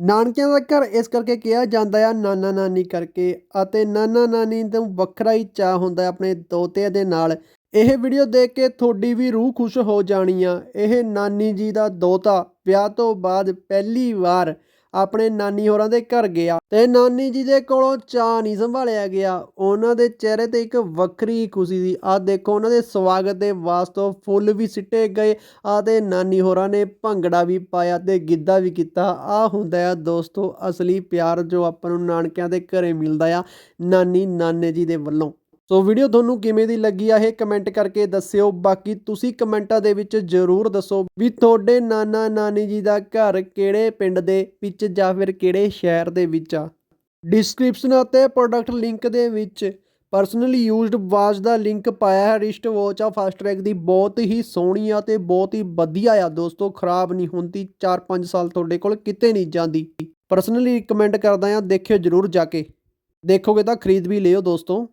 ਨਾਨਕਿਆਂ ਦਾ ਘਰ ਇਸ ਕਰਕੇ ਕਿਹਾ ਜਾਂਦਾ ਆ, ਨਾਨਾ ਨਾਨੀ ਕਰਕੇ ਅਤੇ ਨਾਨਾ ਨਾਨੀ ਨੂੰ ਵੱਖਰਾ ਹੀ ਚਾਅ ਹੁੰਦਾ ਆਪਣੇ ਦੋਤਿਆਂ ਦੇ ਨਾਲ। ਇਹ ਵੀਡੀਓ ਦੇਖ ਕੇ ਤੁਹਾਡੀ ਵੀ ਰੂਹ ਖੁਸ਼ ਹੋ ਜਾਣੀ ਆ। ਇਹ ਨਾਨੀ ਜੀ ਦਾ ਦੋਤਾ ਵਿਆਹ ਤੋਂ ਬਾਅਦ ਪਹਿਲੀ ਵਾਰ ਆਪਣੇ ਨਾਨੀ ਹੋਰਾਂ ਦੇ ਘਰ ਗਿਆ ਤੇ ਨਾਨੀ ਜੀ ਦੇ ਕੋਲੋਂ ਚਾਹ ਨਹੀਂ ਸੰਭਾਲਿਆ ਗਿਆ। ਉਹਨਾਂ ਦੇ ਚਿਹਰੇ ਤੇ ਇੱਕ ਵੱਖਰੀ ਖੁਸ਼ੀ ਸੀ। ਆ ਦੇਖੋ, ਉਹਨਾਂ ਦੇ ਸਵਾਗਤ ਦੇ ਵਾਸਤੇ ਫੁੱਲ ਵੀ ਸਿੱਟੇ ਗਏ ਆ ਤੇ ਨਾਨੀ ਹੋਰਾਂ ਨੇ ਭੰਗੜਾ ਵੀ ਪਾਇਆ ਤੇ ਗਿੱਧਾ ਵੀ ਕੀਤਾ। ਆ ਹੁੰਦਾ ਆ ਦੋਸਤੋ, ਅਸਲੀ ਪਿਆਰ ਜੋ ਆਪਾਂ ਨੂੰ ਨਾਨਕਿਆਂ ਦੇ ਘਰੇ ਮਿਲਦਾ ਆ, ਨਾਨੀ ਨਾਨੇ ਜੀ ਦੇ ਵੱਲੋਂ। ਸੋ ਵੀਡੀਓ ਤੁਹਾਨੂੰ ਕਿਵੇਂ ਦੀ ਲੱਗੀ ਆ ਇਹ ਕਮੈਂਟ ਕਰਕੇ ਦੱਸਿਓ। ਬਾਕੀ ਤੁਸੀਂ ਕਮੈਂਟਾਂ ਦੇ ਵਿੱਚ ਜ਼ਰੂਰ ਦੱਸੋ ਵੀ ਤੁਹਾਡੇ ਨਾਨਾ ਨਾਨੀ ਜੀ ਦਾ ਘਰ ਕਿਹੜੇ ਪਿੰਡ ਦੇ ਵਿੱਚ ਜਾਂ ਫਿਰ ਕਿਹੜੇ ਸ਼ਹਿਰ ਦੇ ਵਿੱਚ ਆ। ਡਿਸਕ੍ਰਿਪਸ਼ਨ ਅਤੇ ਪ੍ਰੋਡਕਟ ਲਿੰਕ ਦੇ ਵਿੱਚ ਪਰਸਨਲੀ ਯੂਜ਼ਡ ਵਾਚ ਦਾ ਲਿੰਕ ਪਾਇਆ ਹੈ। ਰਿਸਟ ਵਾਚ ਆ ਫਾਸਟ ਟਰੈਕ ਦੀ ਬਹੁਤ ਹੀ ਸੋਹਣੀ ਆ ਤੇ ਬਹੁਤ ਹੀ ਵਧੀਆ ਆ ਦੋਸਤੋ। ਖਰਾਬ ਨਹੀਂ ਹੁੰਦੀ 4-5 ਸਾਲ ਤੁਹਾਡੇ ਕੋਲ ਕਿਤੇ ਨਹੀਂ ਜਾਂਦੀ। ਪਰਸਨਲੀ ਰਿਕਮੈਂਡ ਕਰਦਾ ਆ, ਦੇਖਿਓ ਜ਼ਰੂਰ ਜਾ ਕੇ। ਦੇਖੋਗੇ ਤਾਂ ਖਰੀਦ ਵੀ ਲਿਓ ਦੋਸਤੋ।